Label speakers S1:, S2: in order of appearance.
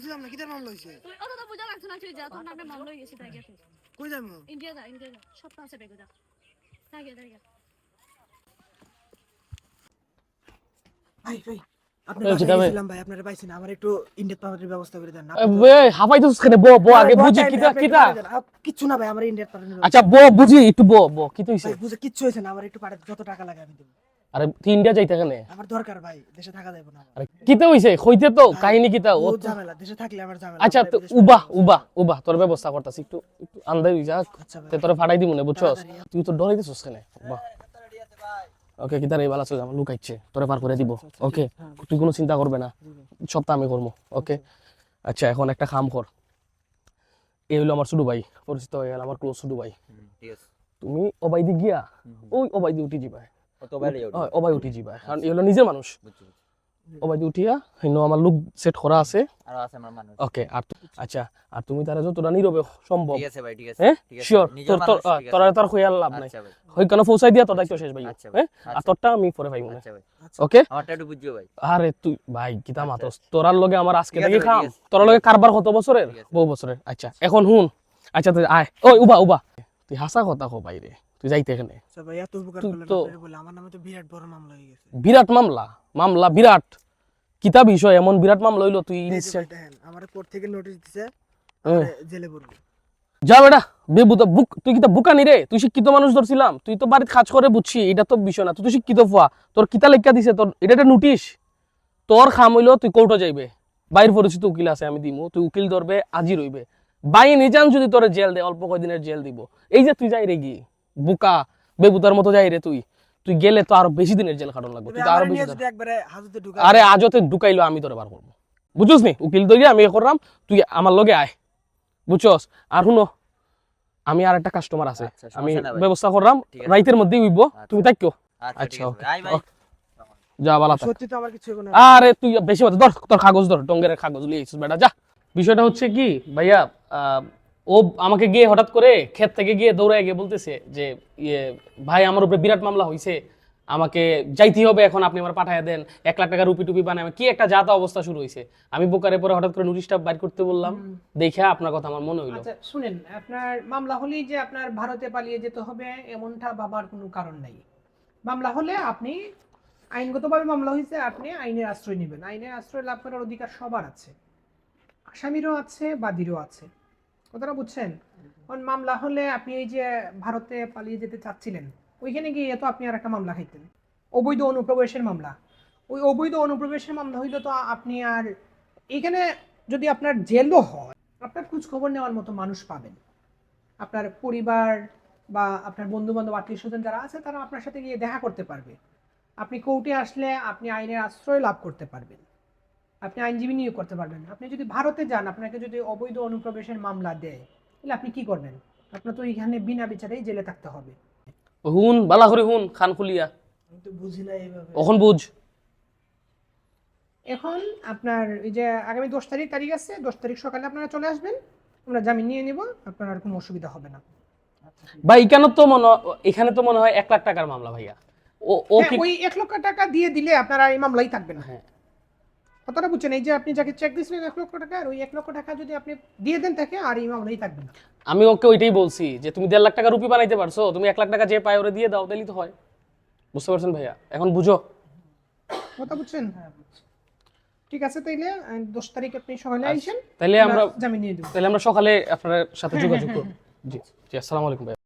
S1: বুঝলাম না কিতার মামলা হইছে
S2: তুই অত তো বুঝা লাগছে না তুই যা তোর নামে মামলা গেছে তাই গেছে।
S1: কই যাব?
S2: ইন্ডিয়া যা ইন্ডিয়া যা সপ্তাহ আছে বেগো যা। তাই গে তাই গে
S1: ভাই ভাই আপনি
S3: এই, যেটা ভাই।
S1: গেছিলাম ভাই আপনারা পাইছেন আমার একটু ইন্ডিয়াত পাওয়ার ব্যবস্থা করে দেন। না
S3: হাফাই তো সেখানে বো বো আগে বুঝি কিতা কিতা?
S1: কিচ্ছু না ভাই আমার ইন্ডিয়াত
S3: আচ্ছা বো বুঝি একটু বো বো কি তো হইছে?
S1: বুঝে কিচ্ছু হয়েছে না আমার একটু পাঠাতে যত টাকা লাগে আমি দেবো।
S3: আরে তুই ইন্ডিয়া যাইতে কেন?
S1: আমার দরকার ভাই দেশে থাকা যাবে না
S3: আরে কিতা হইছে? কইতে তো কাহিনী কিতা? ও
S1: ঝামেলা দেশে থাকলে আমার ঝামেলা।
S3: আচ্ছা তো উবা উবা উবা তোর ব্যবস্থা করতাছি একটু একটু আন্দাজ হই যাক।
S1: আচ্ছা
S3: তে তোরে ফাটাই দিমু না বুঝছস?
S1: তাড়াতাড়ি।
S3: তুই তো ডরাই দিছস কেন বাহ। ওকে কিতা রে বালা চলে আমার লুকাইছে। তোরে পার করে দিব। ওকে? তুই কোনো চিন্তা করবে না। সবটা আমি করব ওকে? আচ্ছা এখন একটা কাম কর। এই হলো আমার ছোট ভাই। পরিচিত হয়ে গেল আমার ক্লোজ ছোট ভাই।
S4: ঠিক আছে।
S3: তুমি অবাইদি গিয়া ওই অবাইদি উঠি যাবা
S4: কত বাইরে যাও
S3: অবাই উঠি যাবা কারণ এই নিজের মানুষ।
S4: বুঝছি বুঝছি।
S3: উঠিয়া হেন আমার লুক সেট করা আছে।
S4: আরও আছে আমার মানুষ
S3: ওকে আর আচ্ছা আর তুমি তারা যতটা নীরবে সম্ভব
S4: ঠিক আছে ভাই ঠিক আছে। ঠিক আছে।
S3: শিওর তোর তোর
S4: মানুষ, ঠিক আছে।
S3: তোর তোর হইয়ার লাভ নাই।
S4: আচ্ছা
S3: হই কেন পৌঁছাই দিয়া তোর দায়িত্ব শেষ ভাই।
S4: আচ্ছা ভাই,
S3: হ্যাঁ আর। তোরটা আমি পরে পাইব না ওকে
S4: আমারটা একটু বুঝছ ভাই।
S3: আরে তুই ভাই কিতা মাতস তোরার লগে আমার আজকে থেকে খাম। তোর লগে কারবার কত বছরের বহু বছরের আচ্ছা এখন হুন আচ্ছা তুই আয়। ওই উবা উবা। তুই হাসা কথা কো বাইরে তুই যাইতে এখানে?
S1: আচ্ছা বিরাট মামলা
S3: মামলা? বিরাট। কিতা বিষয়? এমন বিরাট মামলা হইল তুই
S1: যে
S3: ইনস্ট্যান্ট
S1: ভাই দেখেন আমার কোর্ট থেকে নোটিশ দিছে। জেলে পড়ব
S3: যা বেটা বেবুতা বুক তুই কিতা বুকানি রে? তুই শিক্ষিত মানুষ ধরছিলাম। তুই তো বাড়িতে কাজ করে বুঝছি এটা তো বিষয় না। তুই তো শিক্ষিত ফুয়া। তোর কিতা লেখা দিছে? তোর এটা একটা নোটিশ তোর খাম হইল তুই কোর্টে যাইবে। বাইর পরিচিত উকিল আছে আমি দিমু। তুই উকিল ধরবে আজি রইবে। বাই নিজান যদি তোর জেল দে অল্প কয়দিনের জেল দিব। এই যে তুই যাই রে গি বুকা বেবুতার মতো যাই রে তুই। তুই গেলে তো আরও বেশি দিনের জেল খাটন লাগবে। তুই
S1: আরও
S3: বেশি আরে আজতে ঢুকাইলো আমি তোরে বার করব। বুঝছস নি? উকিল দইয়া আমি করলাম তুই আমার লগে আয়। বুঝছস? আর শুনো আমি আর একটা কাস্টমার আছে।
S4: আচ্ছা,
S3: আমি। ব্যবস্থা করলাম রাইতের মধ্যেই উইব তুমি তাকিও
S4: আচ্ছা
S3: আচ্ছা। যা বালা।
S1: সত্যি তো আমার কিছু হবে না।
S3: আরে তুই বেশি কথা ধর তোর কাগজ ধর টঙ্গের কাগজ লিয়ে বেটা যা। বিষয়টা হচ্ছে কি ভাইয়া আহ, ও আমাকে গিয়ে হঠাৎ করে ক্ষেত থেকে গিয়ে দৌড়ায় গিয়ে বলতেছে যে ইয়ে ভাই আমার উপরে বিরাট মামলা হয়েছে আমাকে যাইতে হবে এখন আপনি আমার পাঠায় দেন। এক লাখ টাকা রুপি টুপি বানায় কি একটা জাতা অবস্থা শুরু হয়েছে আমি বোকারে পরে হঠাৎ করে নোটিশটা বাইর করতে বললাম। দেখে আপনার কথা আমার মনে হইল।
S5: আচ্ছা শুনেন আপনার মামলা হলেই যে আপনার ভারতে পালিয়ে যেতে হবে এমনটা ভাবার কোনো কারণ নাই। মামলা হলে আপনি আইনগতভাবে মামলা হয়েছে আপনি আইনের আশ্রয় নেবেন। আইনের আশ্রয় লাভ করার অধিকার সবার আছে। আসামিরও আছে বাদীরও আছে। কথাটা বুঝছেন? কারণ মামলা হলে আপনি এই যে ভারতে পালিয়ে যেতে চাচ্ছিলেন, ওইখানে গিয়ে তো আপনি আর একটা মামলা খাইতেন। অবৈধ অনুপ্রবেশের মামলা। ওই অবৈধ অনুপ্রবেশের মামলা হইলে তো আপনি আর এখানে যদি আপনার জেলও হয়, আপনার খোঁজ খবর নেওয়ার মতো মানুষ পাবেন। আপনার পরিবার বা আপনার বন্ধু বান্ধব আত্মীয় স্বজন যারা আছে, তারা আপনার সাথে গিয়ে দেখা করতে পারবে। আপনি কোর্টে আসলে আপনি আইনের আশ্রয় লাভ করতে পারবেন। আপনি আইনজীবী নিয়োগ করতে পারবেন আপনি যদি ভারতে যান আপনাকে যদি অবৈধ অনুপ্রবেশের মামলা দেয় তাহলে আপনি কি করবেন? আপনার তো এখানে বিনা বিচারেই জেলে থাকতে হবে।
S3: হুন বালা করে হুন খান খুলিয়া।
S1: বুঝি না এইভাবে।
S3: কখন বুঝ?
S5: এখন আপনার এই যে আগামী দশ তারিখ তারিখ আছে দশ তারিখ সকালে আপনারা চলে আসবেন। আমরা জামিন নিয়ে নিব আপনার আর কোনো অসুবিধা হবে না।
S3: ভাই এখানে তো মনে এখানে তো মনে হয় এক লাখ টাকার মামলা ভাইয়া। ও
S5: হ্যাঁ, ওই এক লক্ষ টাকা দিয়ে দিলে আপনার আর এই মামলাই থাকবে না।
S3: হ্যাঁ।
S5: কথাটা বুঝছেন এই যে আপনি যাকে চেক দিয়েছিলেন এক লক্ষ টাকা আর ওই এক লক্ষ টাকা যদি আপনি দিয়ে দেন তাকে আর এই মামলাই থাকবে না।
S3: আমি ওকে ওইটাই বলছি যে তুমি দেড় লাখ টাকা রুপি বানাইতে পারছ তুমি এক লাখ টাকা যে পায় ওরে দিয়ে দাও তাহলেই তো হয়। বুঝতে পারছেন ভাইয়া? এখন বুঝো।
S5: কথা বুঝছেন? ঠিক আছে তাইলে দশ তারিখ আপনি সকালে আইসেন
S3: তাহলে আমরা
S5: জামিন নিয়ে দেবো
S3: তাহলে আমরা সকালে আপনার সাথে যোগাযোগ করব। জি জি আসসালামু আলাইকুম ভাইয়া।